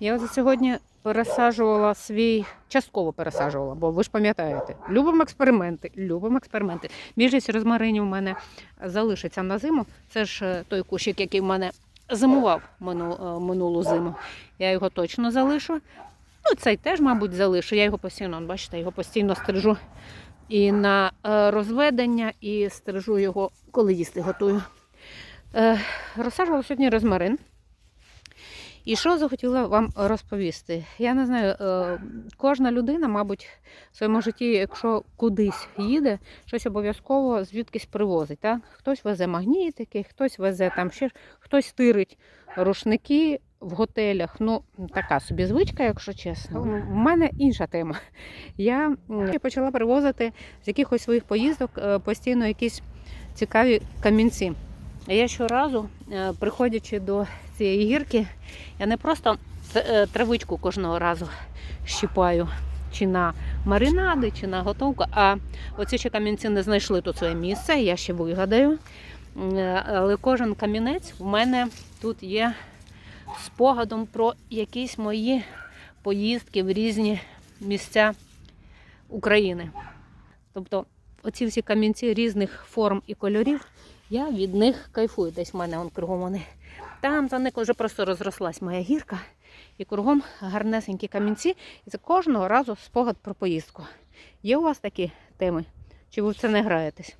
Я от сьогодні пересаджувала свій, частково пересаджувала, бо ви ж пам'ятаєте, любимо експерименти, любимо експерименти. Більшість розмаринів у мене залишиться на зиму. Це ж е, той кущик, який в мене зимував е, минулу зиму. Я його точно залишу. Ну, цей теж, мабуть, залишу. Я його постійно, бачите, його постійно стрижу і на е, розведення, і стрижу його, коли їсти готую. Розсаджувала сьогодні розмарин. І що захотіла вам розповісти? Я не знаю, е, кожна людина, мабуть, в своєму житті, якщо кудись їде, щось обов'язково звідкись привозить. Так? Хтось везе магнітики, хтось везе там ще, хтось тирить рушники в готелях. Ну, така собі звичка, якщо чесно. У мене інша тема. Я почала привозити з якихось своїх поїздок е, постійно якісь цікаві камінці. Я щоразу, е, приходячи до цієї гірки, я не просто е, травичку кожного разу щіпаю чи на маринади, чи на готовку, а оці ще камінці не знайшли тут своє місце, я ще вигадаю. Е, Але кожен камінець в мене тут є спогадом про якісь мої поїздки в різні місця України. Тобто оці всі камінці різних форм і кольорів, я від них кайфую. Десь в мене он кругом вони. Там за них вже просто розрослась моя гірка, і кругом гарнесенькі камінці. І це кожного разу спогад про поїздку. Є у вас такі теми? Чи ви в це не граєтесь?